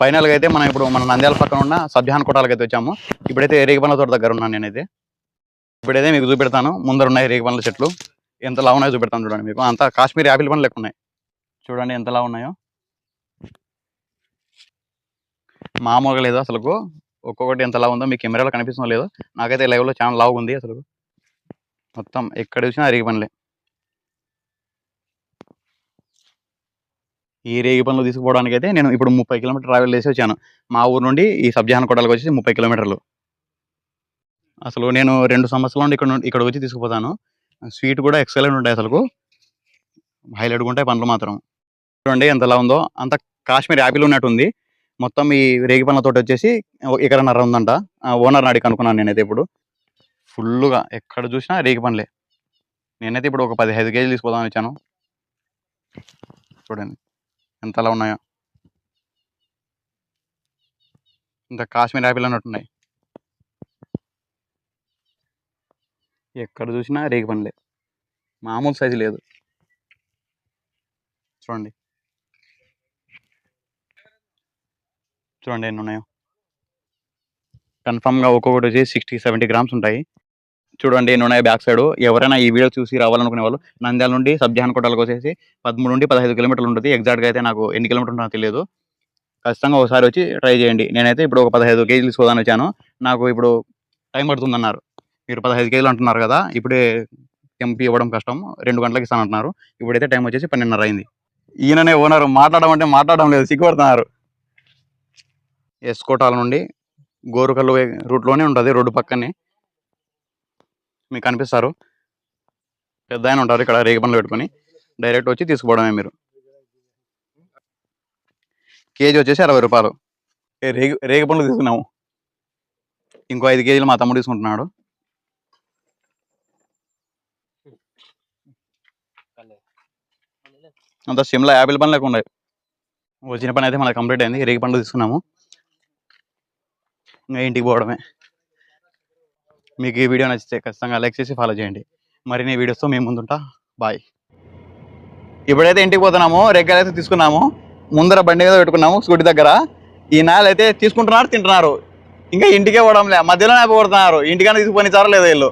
ఫైనల్గా అయితే మనం ఇప్పుడు మన నంద్యాల పక్కన ఉన్న సభ్యాన్ కోటాలకు అయితే వచ్చాము. ఇప్పుడైతే రేగిపండ్ల తోట దగ్గర ఉన్నాను నేనైతే. ఇప్పుడైతే మీకు చూపెడతాను. ముందర ఉన్నాయి రేగిపండ్ల చెట్లు. ఎంత లా ఉన్నాయో చూపెడతాను చూడండి మీకు. అంత కాశ్మీర్ యాపిల్ పండ్లు లెక్క ఉన్నాయి. చూడండి ఎంత లావు ఉన్నాయో. మామూలుగా లేదు అసలు ఒక్కొక్కటి ఎంత లావు ఉందో మీ కెమెరాలో కనిపిస్తుందో లేదో. నాకైతే లైవ్లో చాలా లావు ఉంది అసలు మొత్తం ఎక్కడ చూసినా రేగి పండ్లే ఈ రేగి పనులు తీసుకుపోవడానికి అయితే నేను ఇప్పుడు ముప్పై కిలోమీటర్ ట్రావెల్ చేసి వచ్చాను. మా ఊరు నుండి ఈ సబ్జాన్ కొట్టాలకు వచ్చి ముప్పై కిలోమీటర్లు. అసలు నేను రెండు సంవత్సరాల నుండి ఇక్కడ ఇక్కడ వచ్చి తీసుకుపోతాను. స్వీట్ కూడా ఎక్సలెంట్ ఉంటాయి అసలు హైలైట్గా ఉంటాయి పండ్లు మాత్రం. చూడండి ఎంతలా ఉందో. అంత కాశ్మీర్ యాపిల్ ఉన్నట్టుంది మొత్తం ఈ రేగి పనులతోటి తోట వచ్చేసి ఎకరన్నర ఉందంట. ఓనర్ నాడికి అనుకున్నాను నేనైతే ఇప్పుడు. ఫుల్గా ఎక్కడ చూసినా రేగి పనులే నేనైతే ఇప్పుడు ఒక పదిహేను కేజీలు తీసుకుపోదామని వచ్చాను. చూడండి. ఎంతలా ఉన్నాయో. ఇంత కాశ్మీర్ యాపిల్ అన్నట్టున్నాయి ఎక్కడ చూసినా రేగి పనిలే మామూలు సైజు లేదు. చూడండి. చూడండి ఎన్ని ఉన్నాయో. కన్ఫామ్గా ఒక్కొక్కటి వచ్చి సిక్స్టీ సెవెంటీ గ్రామ్స్ ఉంటాయి. చూడండి నేను బ్యాక్ సైడ్ ఎవరైనా ఈ వీడియో చూసి రావాలనుకునే వాళ్ళు నంద్యాల నుండి సబ్జాన్ కోటలకు వచ్చేసి పదమూడు నుండి పదహైదు కిలోమీటర్లు ఉంటుంది. ఎగ్జాక్ట్గా అయితే నాకు ఎన్ని కిలోమీటర్లు నాకు తెలియదు. ఖచ్చితంగా ఒకసారి వచ్చి ట్రై చేయండి. నేనైతే ఇప్పుడు ఒక పదహైదు కేజీలు తీసుకోదాని వచ్చాను. నాకు ఇప్పుడు టైం పడుతుంది అన్నారు మీరు పదహైదు కేజీలు అంటున్నారు కదా ఇప్పుడే ఎంపీ ఇవ్వడం కష్టం. రెండు గంటలకు ఇస్తాను అంటున్నారు. ఇప్పుడైతే టైం వచ్చేసి పన్నెండున్నర అయింది. ఈయననే ఓనర్ మాట్లాడడం అంటే మాట్లాడడం లేదు. సిగ్గుపడుతున్నారు. ఎస్కోటాల నుండి గోరుకల్లు రూట్లోనే ఉంటుంది రోడ్డు పక్కనే. మీకు కనిపిస్తారు పెద్ద ఆయన ఉంటారు ఇక్కడ రేగి పండ్లు పెట్టుకొని. డైరెక్ట్ వచ్చి తీసుకుపోవడమే మీరు. కేజీ వచ్చేసి అరవై రూపాయలు. రేగి రేగి పండ్లు తీసుకున్నాము. ఇంకో ఐదు కేజీలు మా తమ్ముడు తీసుకుంటున్నాడు. అంత సిమ్లా యాపిల్ పని లేకుండా వచ్చిన పని అయితే మనకు కంప్లీట్ అయింది. రేగి పండ్లు తీసుకున్నాము. ఇంకా ఇంటికి పోవడమే. మీకు ఈ వీడియో నచ్చితే ఖచ్చితంగా లైక్ చేసి ఫాలో చేయండి. మరిన్ని వీడియోస్తో మేము ముందుంటా. బాయ్ ఇప్పుడైతే ఇంటికి పోతున్నాము రెగ్గలు అయితే తీసుకున్నాము ముందర బండి మీద పెట్టుకున్నాము స్కూటీ దగ్గర. ఈ నాయలు అయితే తీసుకుంటున్నారు తింటున్నారు. ఇంకా ఇంటికే పోవడం లే మధ్యలోనే పోగొడుతున్నారు ఇంటికన్నా తీసుకొని చారా వీళ్ళు.